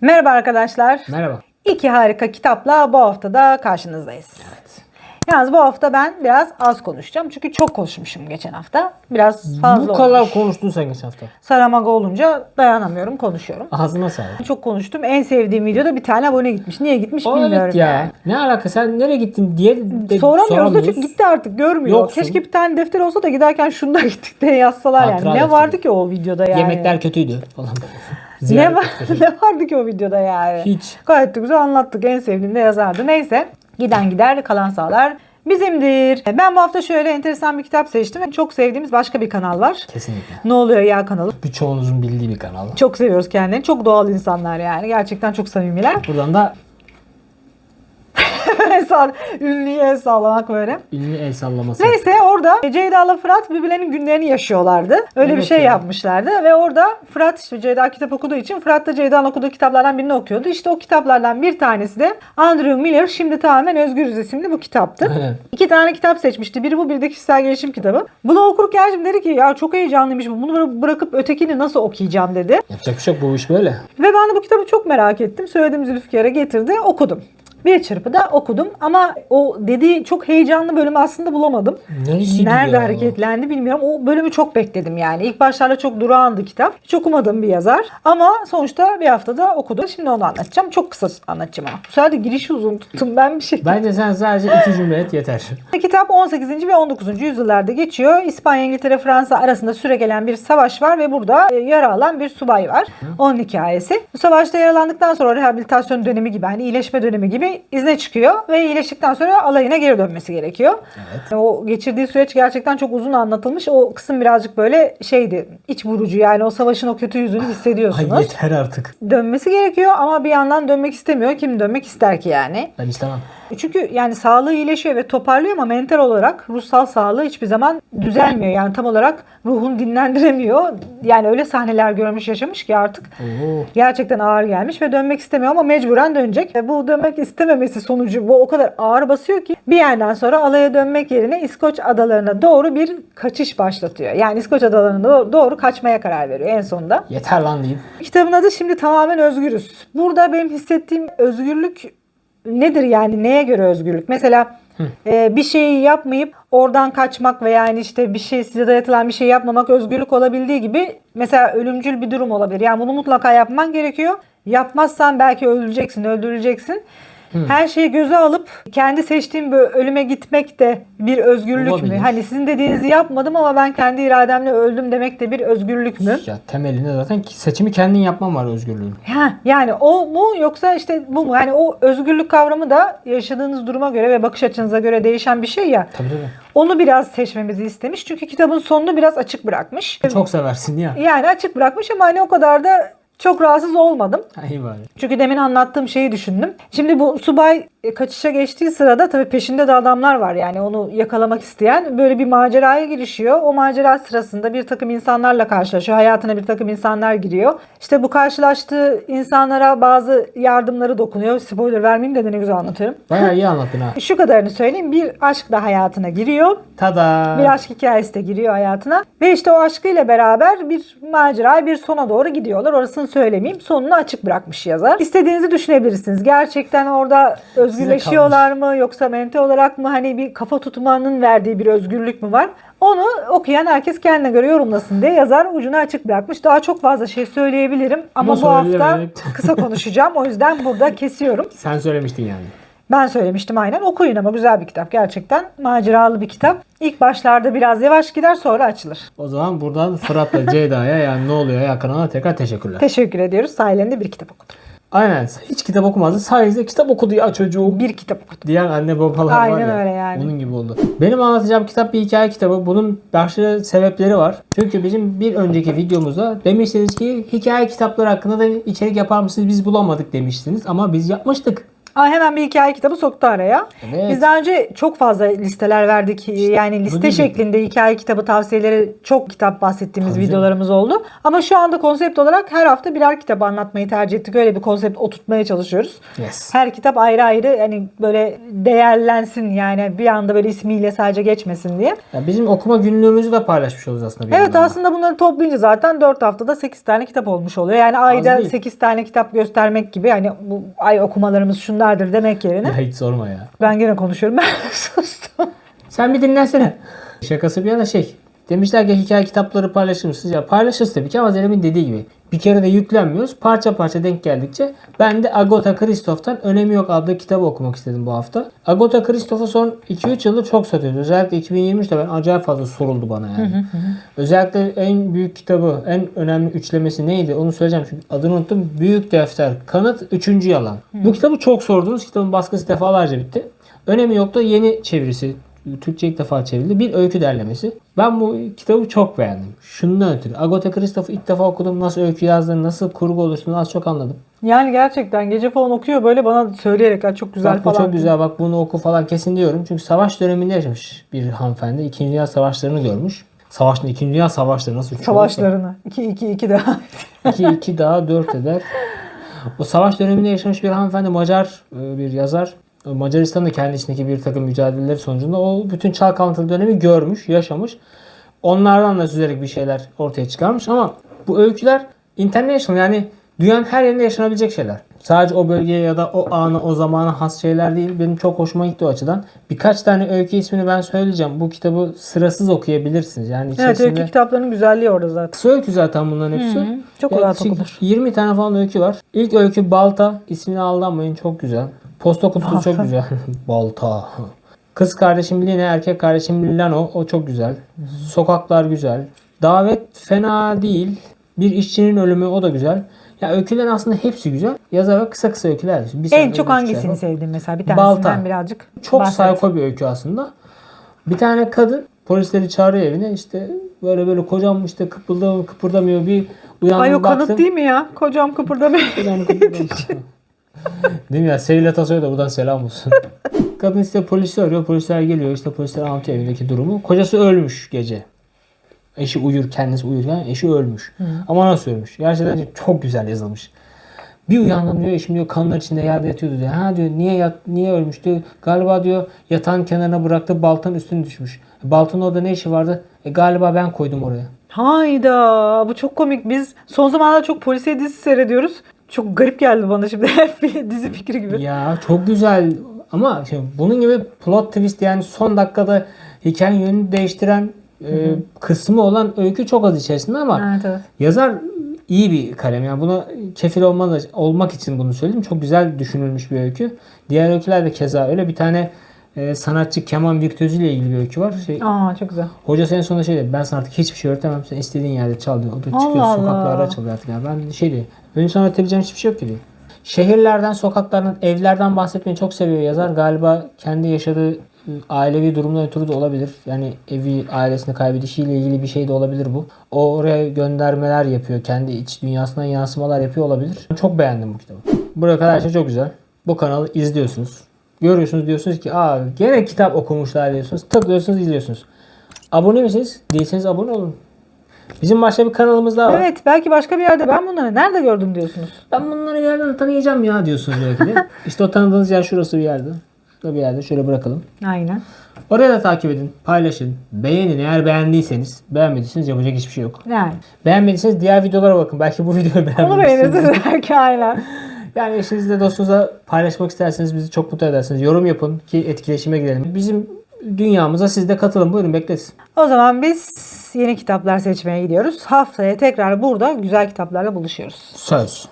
Merhaba arkadaşlar. Merhaba. İki harika kitapla bu hafta da karşınızdayız. Evet. Yalnız bu hafta ben biraz az konuşacağım. Çünkü çok konuşmuşum geçen hafta. Biraz fazla Bu kadar olmuş. konuştun sen geçen hafta. Saramago olunca dayanamıyorum konuşuyorum. Ağzına sağlık. Çok konuştum. En sevdiğim videoda bir tane abone gitmiş. Niye gitmiş O bilmiyorum. evet ya. yani. Ne alaka sen nereye gittin diye de Soramıyoruz da çünkü gitti artık görmüyor. Yoksun. Keşke bir tane defter olsa da giderken şunda gittik diye yazsalar Hatıra yani. Ne defteri. vardı ki o videoda yani? Yemekler kötüydü falan. ne, var, ne vardı ki o videoda yani? Hiç. Gayet de güzel anlattık. En sevdiğim de yazardı. Neyse. Giden gider kalan sağlar bizimdir. Ben bu hafta şöyle enteresan bir kitap seçtim. Çok sevdiğimiz başka bir kanal var. Kesinlikle. Ne oluyor ya kanalı? Birçoğunuzun bildiği bir kanal. Çok seviyoruz kendilerini. Çok doğal insanlar yani. Gerçekten çok samimiler. Buradan da El sall- Ünlüye el sallamak böyle. ünlü el sallaması. Neyse orada Ceyda ile Fırat birbirlerinin günlerini yaşıyorlardı. Öyle bir Evet şey ya. yapmışlardı ve orada Fırat işte Ceyda kitap okuduğu için Fırat da Ceyda'nın okuduğu kitaplardan birini okuyordu. İşte o kitaplardan bir tanesi de Andrew Miller Şimdi Tamamen Özgürüz isimli bu kitaptı. İki tane kitap seçmişti. Biri bu, biri de kişisel gelişim kitabı. Bunu okurken şimdi dedi ki ya çok heyecanlıymış bu. Bunu bırakıp ötekini nasıl okuyacağım dedi. Yapacak bir şey yok bu iş böyle. Ve ben de bu kitabı çok merak ettim. Söylediğim Zülfikar'a getirdi. Okudum. Bir çırpıda okudum ama o dediği çok heyecanlı bölümü aslında bulamadım. Neresiydi Nerede ya? hareketlendi bilmiyorum. O bölümü çok bekledim yani. İlk başlarda çok durağandı kitap. Hiç okumadığım bir yazar. Ama sonuçta bir haftada okudum. Şimdi onu anlatacağım. Çok kısa anlatacağım ama. Bu sefer de girişi uzun tuttum ben bir şey. Bence sen sadece iki cümle et yeter. Kitap 18. ve 19. yüzyıllarda geçiyor. İspanya, İngiltere, Fransa arasında süregelen bir savaş var ve burada e, yara alan bir subay var. Onun hikayesi. Bu savaşta yaralandıktan sonra rehabilitasyon dönemi gibi hani iyileşme dönemi gibi izne çıkıyor ve iyileştikten sonra alayına geri dönmesi gerekiyor. Evet. O geçirdiği süreç gerçekten çok uzun anlatılmış. O kısım birazcık böyle şeydi. iç vurucu yani o savaşın o kötü yüzünü Ay hissediyorsunuz. yeter artık. Dönmesi gerekiyor ama bir yandan dönmek istemiyor. Kim dönmek ister ki yani? Ben istemem. Çünkü yani sağlığı iyileşiyor ve toparlıyor ama mental olarak ruhsal sağlığı hiçbir zaman düzelmiyor. Yani tam olarak ruhunu dinlendiremiyor. Yani öyle sahneler görmüş yaşamış ki artık Oo. gerçekten ağır gelmiş ve dönmek istemiyor ama mecburen dönecek. Ve bu dönmek istememesi sonucu bu o kadar ağır basıyor ki bir yerden sonra alaya dönmek yerine İskoç adalarına doğru bir kaçış başlatıyor. Yani İskoç adalarına doğru, kaçmaya karar veriyor en sonunda. Yeter lan deyip. Kitabın adı şimdi tamamen özgürüz. Burada benim hissettiğim özgürlük nedir yani neye göre özgürlük? Mesela e, bir şeyi yapmayıp oradan kaçmak veya yani işte bir şey size dayatılan bir şey yapmamak özgürlük olabildiği gibi mesela ölümcül bir durum olabilir. Yani bunu mutlaka yapman gerekiyor. Yapmazsan belki öleceksin, öldürüleceksin. Her şeyi göze alıp kendi seçtiğim bir ölüme gitmek de bir özgürlük Olabilir. mü? Hani sizin dediğinizi yapmadım ama ben kendi irademle öldüm demek de bir özgürlük mü? Ya temelinde zaten seçimi kendin yapman var özgürlüğün. Ha, yani o mu yoksa işte bu mu? Yani o özgürlük kavramı da yaşadığınız duruma göre ve bakış açınıza göre değişen bir şey ya. Tabii tabii. Onu biraz seçmemizi istemiş. Çünkü kitabın sonunu biraz açık bırakmış. Çok seversin ya. Yani açık bırakmış ama hani o kadar da çok rahatsız olmadım. İyi bari. Çünkü demin anlattığım şeyi düşündüm. Şimdi bu subay kaçışa geçtiği sırada tabii peşinde de adamlar var. Yani onu yakalamak isteyen böyle bir maceraya girişiyor. O macera sırasında bir takım insanlarla karşılaşıyor. Hayatına bir takım insanlar giriyor. İşte bu karşılaştığı insanlara bazı yardımları dokunuyor. Spoiler vermeyeyim de ne güzel anlatıyorum. Bayağı iyi anlattın ha. Şu kadarını söyleyeyim. Bir aşk da hayatına giriyor. Tada. Bir aşk hikayesi de giriyor hayatına. Ve işte o aşkıyla beraber bir macera, bir sona doğru gidiyorlar. Orasını söylemeyeyim. Sonunu açık bırakmış yazar. İstediğinizi düşünebilirsiniz. Gerçekten orada özgürleşiyorlar mı yoksa mental olarak mı hani bir kafa tutmanın verdiği bir özgürlük mü var? Onu okuyan herkes kendine göre yorumlasın diye yazar ucunu açık bırakmış. Daha çok fazla şey söyleyebilirim ama, Ama bu hafta kısa konuşacağım. O yüzden burada kesiyorum. Sen söylemiştin yani. Ben söylemiştim aynen. Okuyun ama güzel bir kitap gerçekten. Maceralı bir kitap. İlk başlarda biraz yavaş gider sonra açılır. O zaman buradan Fırat'la Ceyda'ya yani ne oluyor ya kanalına tekrar teşekkürler. Teşekkür ediyoruz. Sayende bir kitap okudum. Aynen. Hiç kitap okumazdı. Sayesinde kitap okudu ya çocuğum. Bir kitap okudum. Diyen anne babalar var Aynen ya. öyle yani. Onun gibi oldu. Benim anlatacağım kitap bir hikaye kitabı. Bunun başlı sebepleri var. Çünkü bizim bir önceki videomuzda demiştiniz ki hikaye kitapları hakkında da içerik yapar mısınız biz bulamadık demiştiniz. Ama biz yapmıştık. Aa, hemen bir hikaye kitabı soktu araya. Evet. Biz daha önce çok fazla listeler verdik. Yani liste şeklinde hikaye kitabı tavsiyeleri çok kitap bahsettiğimiz Tabii canım. videolarımız oldu. Ama şu anda konsept olarak her hafta birer kitap anlatmayı tercih ettik. Öyle bir konsept oturtmaya çalışıyoruz. Yes. Her kitap ayrı ayrı hani böyle değerlensin yani bir anda böyle ismiyle sadece geçmesin diye. Ya bizim okuma günlüğümüzü de paylaşmış oluruz aslında. bir Evet yandan da. aslında bunları toplayınca zaten 4 haftada 8 tane kitap olmuş oluyor. Yani ayda değil. 8 tane kitap göstermek gibi hani bu ay okumalarımız şunlardır demek yerine. Ya hiç sorma ya. Ben gene konuşuyorum. Ben sustum. Sen bir dinlensene. Şakası bir yana şey. Demişler ki hikaye kitapları paylaşır mısınız? Ya paylaşırız tabii ki ama Zeynep'in dediği gibi. Bir kere de yüklenmiyoruz. Parça parça denk geldikçe. Ben de Agota Christoph'tan Önemi Yok adlı kitabı okumak istedim bu hafta. Agota Christoph'u son 2-3 yıldır çok satıyoruz. Özellikle 2023'te ben acayip fazla soruldu bana yani. Özellikle en büyük kitabı, en önemli üçlemesi neydi? Onu söyleyeceğim çünkü adını unuttum. Büyük Defter, Kanıt, Üçüncü Yalan. Bu kitabı çok sordunuz. Kitabın baskısı defalarca bitti. Önemi yok da yeni çevirisi. Türkçe ilk defa çevrildi. Bir öykü derlemesi. Ben bu kitabı çok beğendim. Şundan ötürü. Agatha Christoph'u ilk defa okudum. Nasıl öykü yazdığını, nasıl kurgu oluştuğunu az çok anladım. Yani gerçekten gece falan okuyor böyle bana söyleyerek "Ya çok güzel bak falan. çok güzel bak bunu oku falan kesin diyorum. Çünkü savaş döneminde yaşamış bir hanımefendi. İkinci Dünya Savaşlarını görmüş. Savaşın İkinci Dünya Savaşları nasıl çoğulsa- Savaşlarını. 2 2 2 daha. 2 2 daha 4 eder. O savaş döneminde yaşamış bir hanımefendi Macar e, bir yazar. Macaristan'ın da kendi içindeki bir takım mücadeleleri sonucunda o bütün çalkantılı dönemi görmüş, yaşamış. Onlardan da süzerek bir şeyler ortaya çıkarmış ama bu öyküler international yani dünyanın her yerinde yaşanabilecek şeyler. Sadece o bölgeye ya da o ana o zamana has şeyler değil. Benim çok hoşuma gitti o açıdan. Birkaç tane öykü ismini ben söyleyeceğim. Bu kitabı sırasız okuyabilirsiniz. Yani Evet içerisinde... öykü kitaplarının güzelliği orada zaten. Kısa öykü zaten bunların hepsi. Hı hı. Çok Yani rahat okunur. 20 tane falan öykü var. İlk öykü Balta. İsmine aldanmayın çok güzel. Posta kutusu çok güzel. Balta. Kız kardeşim Line, erkek kardeşim Lano. O çok güzel. Sokaklar güzel. Davet fena değil. Bir işçinin ölümü o da güzel. Ya öykülerin aslında hepsi güzel. Yazar ve kısa kısa öyküler. Bir En çok hangisini sayfa. sevdin mesela? Bir Balta. tanesinden birazcık Çok bahset. sayko bir öykü aslında. Bir tane kadın polisleri çağırıyor evine işte böyle böyle kocam işte kıpırda, kıpırdamıyor bir uyandım Ay o baktım. kanıt değil mi ya? Kocam kıpırdamıyor. Kocam kıpırdamıyor. değil mi ya? Sevil Atasoy'a da buradan selam olsun. Kadın işte polisi arıyor. Polisler geliyor. işte polisler anlatıyor evindeki durumu. Kocası ölmüş gece. Eşi uyur, kendisi uyurken eşi ölmüş. Ama nasıl ölmüş? Gerçekten çok güzel yazılmış. Bir uyandım diyor eşim diyor kanlar içinde yerde yatıyordu diyor. Ha diyor niye yat, niye ölmüş diyor. Galiba diyor yatağın kenarına bıraktı baltanın üstüne düşmüş. E, baltanın orada ne işi vardı? E, galiba ben koydum oraya. Hayda bu çok komik. Biz son zamanlarda çok polisiye dizi seyrediyoruz. Çok garip geldi bana şimdi bir dizi fikri gibi. Ya çok güzel ama şimdi bunun gibi plot twist yani son dakikada hikayenin yönünü değiştiren e, kısmı olan öykü çok az içerisinde ama Evet evet. yazar iyi bir kalem. Yani buna kefil olmak, olmak için bunu söyledim. Çok güzel düşünülmüş bir öykü. Diğer öyküler de keza öyle. Bir tane e, sanatçı keman virtüözüyle ilgili bir öykü var. Şey, Aa çok güzel. Hocası en sonunda şey dedi. Ben sana artık hiçbir şey öğretemem. Sen istediğin yerde çal diyor. O da çıkıyor Allah sokaklarda Allah. çalıyor artık. Yani ben şey diyor. Benim sana öğretebileceğim hiçbir şey yok diyor. Şehirlerden, sokaklardan, evlerden bahsetmeyi çok seviyor yazar. Galiba kendi yaşadığı ı, ailevi durumdan ötürü de olabilir. Yani evi, ailesini kaybedişiyle ilgili bir şey de olabilir bu. O oraya göndermeler yapıyor. Kendi iç dünyasından yansımalar yapıyor olabilir. Çok beğendim bu kitabı. Buraya kadar şey çok güzel. Bu kanalı izliyorsunuz. Görüyorsunuz diyorsunuz ki aa gene kitap okumuşlar diyorsunuz. Tıklıyorsunuz izliyorsunuz. Abone misiniz? Değilseniz abone olun. Bizim başka bir kanalımız daha var. Evet belki başka bir yerde ben bunları nerede gördüm diyorsunuz. Ben bunları yerden tanıyacağım ya diyorsunuz belki de. işte o tanıdığınız yer şurası bir yerde. Şurada bir yerde şöyle bırakalım. Aynen. Oraya da takip edin, paylaşın, beğenin. Eğer beğendiyseniz, beğenmediyseniz yapacak hiçbir şey yok. Yani. Beğenmediyseniz diğer videolara bakın. Belki bu videoyu Onu beğenmediysiniz. beğenirsiniz belki aynen. Yani eşinizle dostunuza paylaşmak isterseniz bizi çok mutlu edersiniz. Yorum yapın ki etkileşime girelim. Bizim dünyamıza siz de katılın. Buyurun bekletin. O zaman biz yeni kitaplar seçmeye gidiyoruz. Haftaya tekrar burada güzel kitaplarla buluşuyoruz. Söz.